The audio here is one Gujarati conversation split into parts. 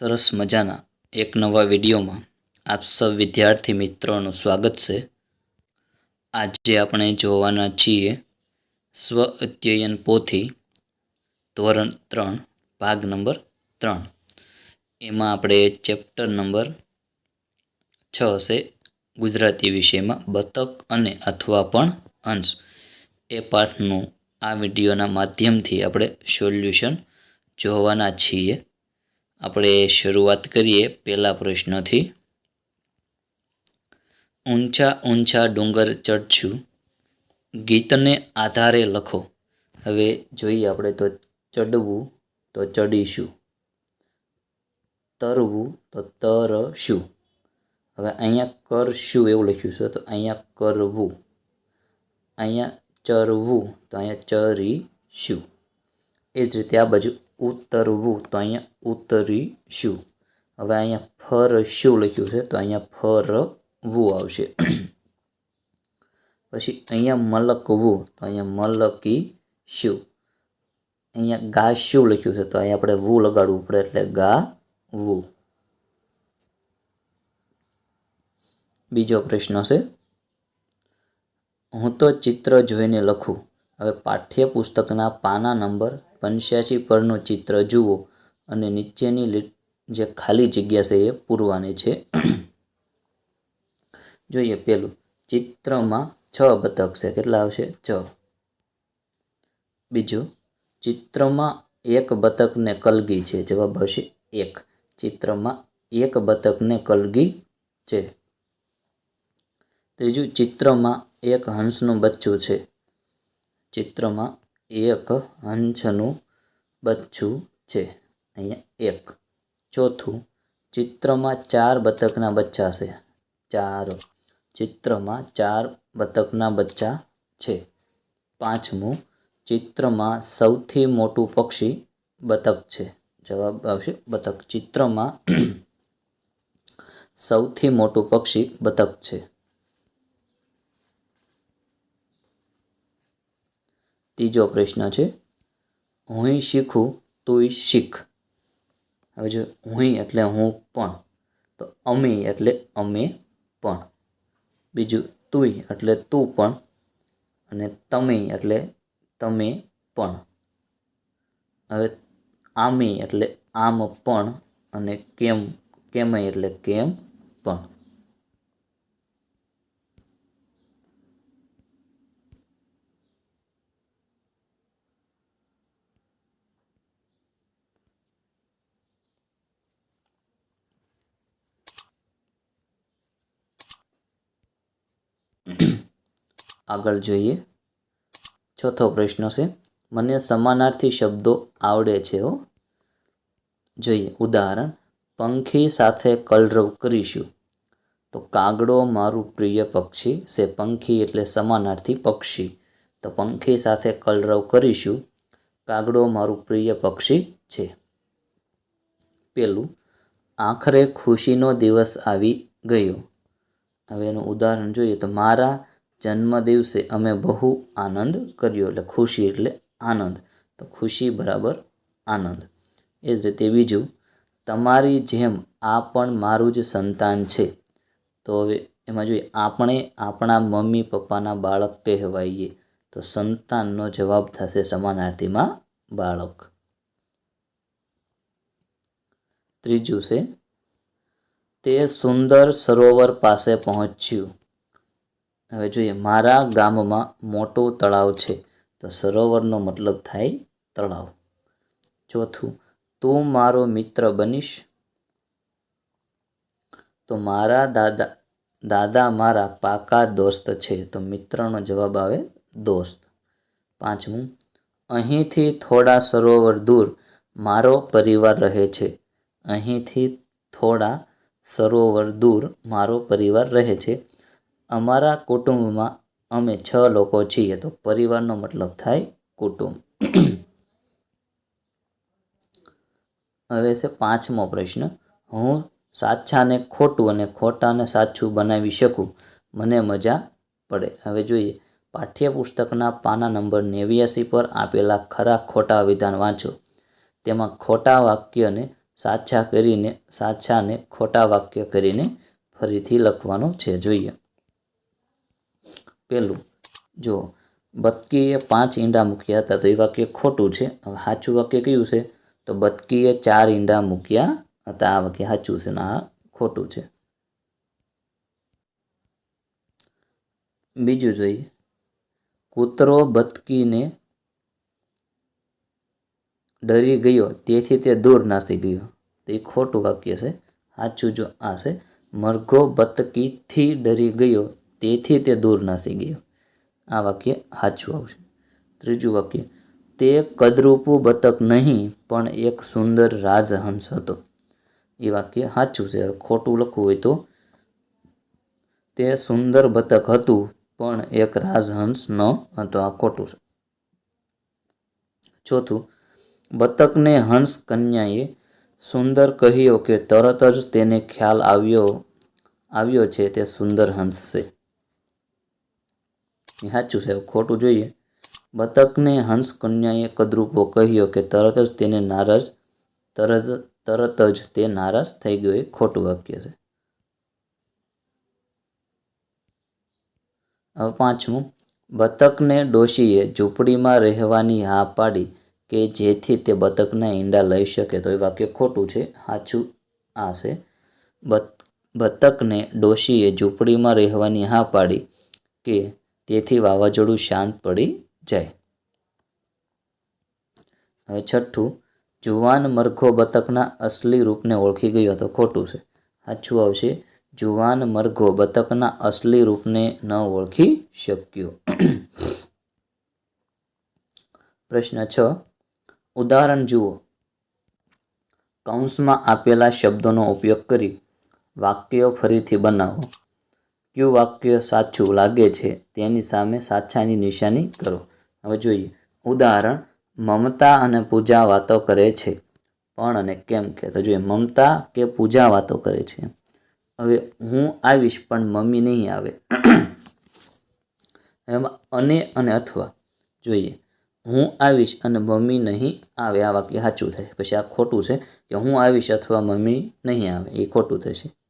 સરસ મજાના એક નવા વિડીયોમાં આપ સૌ વિદ્યાર્થી મિત્રોનું સ્વાગત છે. આજે આપણે જોવાના છીએ સ્વ અધ્યયન પોથી ધોરણ ત્રણ, ભાગ નંબર ત્રણ. એમાં આપણે ચેપ્ટર નંબર છ હશે ગુજરાતી વિષયમાં બતક અને અથવા પણ અંશ. એ પાઠનું આ વિડીયોના માધ્યમથી આપણે સોલ્યુશન જોવાના છીએ. આપણે શરૂઆત કરીએ પહેલા પ્રશ્નથી. ઊંચા ઊંચા ડુંગર ચડશું ગીતને આધારે લખો. હવે જોઈએ આપણે તો ચડવું તો ચડીશું. તરવું તો તરશું. હવે અહીંયા કરશું એવું લખ્યું છે તો અહીંયા કરવું. અહીંયા ચરવું તો અહીંયા ચરીશું. એ જ રીતે આ બાજુ ઉતરવું તો અહીંયા ઉતરીશું. હવે અહીંયા ફરશું લખ્યું છે, તો અહીંયા ફરવું આવશે. પછી અહીંયા મલકવું, તો અહીંયા મલકીશું. અહીંયા ગાશું લખ્યું છે, તો અહીંયા આપણે વુ લગાડવું પડે એટલે ગા વુ બીજો પ્રશ્ન છે, હું તો ચિત્ર જોઈને લખું. હવે પાઠ્યપુસ્તકના પાના નંબર પંચ્યાસી પરનું ચિત્ર જુઓ અને નીચેની જે ખાલી જગ્યા છે એ પૂરવાની છે. જોઈએ પેલું. ચિત્રમાં છ બતક છે. કેટલા આવશે? છ. બીજું. ચિત્રમાં એક બતકને કલગી છે. જવાબ આવશે એક. ચિત્રમાં એક બતકને કલગી છે. ત્રીજું, ચિત્રમાં એક હંસનું બચ્ચું છે. ચિત્રમાં એક હંસનું બચ્ચું છે. અહીંયા એક. ચોથું, ચિત્રમાં ચાર બતકના બચ્ચા છે. ચાર. ચિત્રમાં ચાર બતકના બચ્ચા છે. પાંચમું, ચિત્રમાં સૌથી મોટું પક્ષી બતક છે. જવાબ આવશે બતક. ચિત્રમાં સૌથી મોટું પક્ષી બતક છે. ત્રીજો પ્રશ્ન છે હું શીખું તુંય શીખ. હવે જો હું એટલે હું પણ તો અમે એટલે અમે પણ બીજું તુંય એટલે તું પણ અને તમે એટલે તમે પણ હવે આમી એટલે આમ પણ અને કેમ કેમય એટલે કેમ પણ આગળ જોઈએ. ચોથો પ્રશ્ન છે, મને સમાનાર્થી શબ્દો આવડે છે હો. જોઈએ, ઉદાહરણ, પંખી સાથે કલરવ કરીશું. તો, કાગડો મારું પ્રિય પક્ષી છે, પંખી એટલે સમાનાર્થી પક્ષી. તો, પંખી સાથે કલરવ કરીશું, કાગડો મારું પ્રિય પક્ષી છે. પેલું, આખરે ખુશીનો દિવસ આવી ગયો. હવે એનું ઉદાહરણ જોઈએ, તો, મારા જન્મદિવસે અમે બહુ આનંદ કર્યો એટલે ખુશી એટલે આનંદ. તો ખુશી બરાબર આનંદ. એ જ રીતે બીજું, તમારી જેમ આ પણ મારું જ સંતાન છે. તો હવે એમાં જોઈએ, આપણે આપણા મમ્મી પપ્પાના બાળક કહેવાઈએ તો સંતાનનો જવાબ થશે સમાનાર્થીમાં બાળક. ત્રીજું છે, તે સુંદર સરોવર પાસે પહોંચ્યું. હવે જોઈએ, મારા ગામમાં મોટો તળાવ છે. તો સરોવરનો મતલબ થાય તળાવ. ચોથું, તું મારો મિત્ર બનીશ. તો મારા દાદા દાદા મારા પાકા દોસ્ત છે. તો મિત્રનો જવાબ આવે દોસ્ત. પાંચમું, અહીંથી થોડા સરોવર દૂર મારો પરિવાર રહે છે. અહીંથી થોડા સરોવર દૂર મારો પરિવાર રહે છે. અમારા કુટુંબમાં અમે છ લોકો છીએ તો પરિવારનો મતલબ થાય કુટુંબ. હવે છે પાંચમો પ્રશ્ન. હું સાચાને ખોટું અને ખોટાને સાચું બનાવી શકું? મને મજા પડે. હવે જોઈએ. પાઠ્યપુસ્તકના પાના નંબર નેવ્યાસી પર આપેલા ખરા ખોટા વિધાન વાંચો. તેમાં ખોટા વાક્યને સાચા કરીને સાચાને ખોટા વાક્ય કરીને ફરીથી લખવાનો છે. જોઈએ. પહેલું જો, બતકીએ પાંચ ઈંડા મૂક્યા હતા તો એ વાક્ય ખોટું છે. હવે સાચું વાક્ય કયું છે? તો બતકીએ ચાર ઈંડા મૂક્યા હતા. આ વાક્ય સાચું છે ને આ ખોટું છે. બીજું જોઈએ. કૂતરો બતકીને ડરી ગયો, તેથી તે દૂર નાસી ગયો. તો એ ખોટું વાક્ય છે. સાચું જો આ છે. મરઘો બતકીથી ડરી ગયો તેથી તે દૂર નાસી ગયો. આ વાક્ય સાચું આવશે. ત્રીજું વાક્ય, તે કદરૂપું બતક નહીં, પણ એક સુંદર રાજહંસ હતો. એ વાક્ય સાચું છે. ખોટું લખવું હોય તો? તે સુંદર બતક હતું, પણ એક રાજહંસ ન હતો. આ ખોટું છે. ચોથું, બતકને હંસ કન્યાએ સુંદર કહ્યો કે તરત જ તેને ખ્યાલ આવ્યો આવ્યો છે તે સુંદર હંસ છે. સાચું છે, ખોટું જોઈએ. બતકને હંસ કન્યાએ કદરૂપો કહ્યો કે તરત જ તેને નારાજ, તરત તરત જ તે નારાજ થઈ ગયો. એ ખોટું વાક્ય છે. હવે પાંચમું. બતકને ડોશીએ ઝૂંપડીમાં રહેવાની હા પાડી કે જેથી તે બતકના ઈંડા લઈ શકે. તો એ વાક્ય ખોટું છે, સાચું આ છે. બત, બતકને ડોશીએ ઝૂંપડીમાં રહેવાની હા પાડી કે તેથી વાવાઝોડું શાંત પડી જાય. હવે છઠ્ઠું, જુવાન મરઘો બતકના અસલી રૂપને ઓળખી ગયો તો ખોટું છે. સાચું આવશે, જુવાન મરઘો બતકના અસલી રૂપને ન ઓળખી શક્યો. પ્રશ્ન છ, ઉદાહરણ જુઓ. કૌંસમાં આપેલા શબ્દોનો ઉપયોગ કરી વાક્ય ફરીથી બનાવો. કયું વાક્ય સાચું લાગે છે તેની સામે સાચાની નિશાની કરો. હવે જોઈએ. ઉદાહરણ, મમતા અને પૂજા વાતો કરે છે. પણ અને કેમ કે તો જોઈએ. મમતા કે પૂજા વાતો કરે છે? હવે હું આવીશ પણ મમ્મી નહીં આવે. એમાં અને અને અથવા. જોઈએ. હું આવીશ અને મમ્મી નહીં આવે. આ વાક્ય સાચું થાય. પછી આ ખોટું છે કે હું આવીશ અથવા મમ્મી નહીં આવે. એ ખોટું થશે.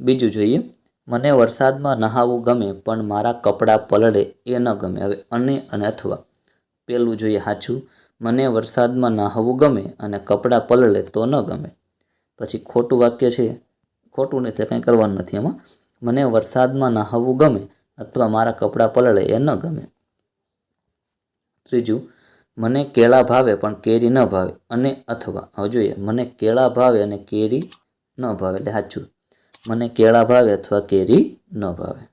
બીજું જોઈએ, મને વરસાદમાં નહાવું ગમે, પણ મારા કપડાં પલળે એ ન ગમે. હવે અને અને અથવા. પહેલું જોઈએ સાચું મને વરસાદમાં નહાવું ગમે અને કપડાં પલળે તો ન ગમે. પછી ખોટું વાક્ય છે, ખોટું નથી કંઈ કરવાનું નથી એમાં. મને વરસાદમાં નહાવું ગમે અથવા મારા કપડાં પલળે એ ન ગમે. ત્રીજું, મને કેળા ભાવે, પણ કેરી ન ભાવે. અને અથવા. હવે જોઈએ, મને કેળા ભાવે અને કેરી ન ભાવે. એટલે સાચું મને કેળા ભાવે અથવા કેરી ન ભાવે.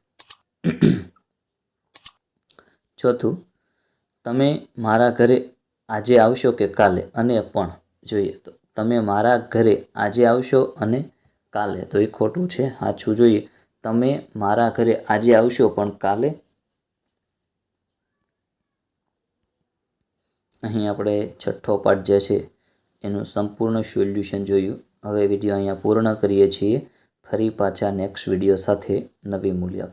ચોથું, તમે મારા ઘરે આજે આવશો કે કાલે? અને પણ જોઈએ તો, તમે મારા ઘરે આજે આવશો અને કાલે? તો એ ખોટું છે સાચું જોઈએ. તમે મારા ઘરે આજે આવશો પણ કાલે? અહીં આપણે છઠ્ઠો પાઠ જે છે, એનું સંપૂર્ણ સોલ્યુશન જોયું. હવે વીડિયો અહીંયા પૂર્ણ કરીએ છીએ. ફરી પાછા નેક્સ્ટ વીડિયો સાથે નવી મૂલ્ય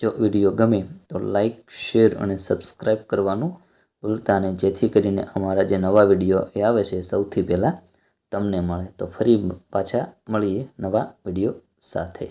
જો વીડિયો ગમે તો લાઈક શેર અને સબસ્ક્રાઈબ કરવાનું ભૂલતા ને જેથી કરીને અમારા જે નવા વીડિયો એ આવે છે સૌથી પહેલાં તમને મળે. તો ફરી પાછા મળીએ નવા વીડિયો સાથે.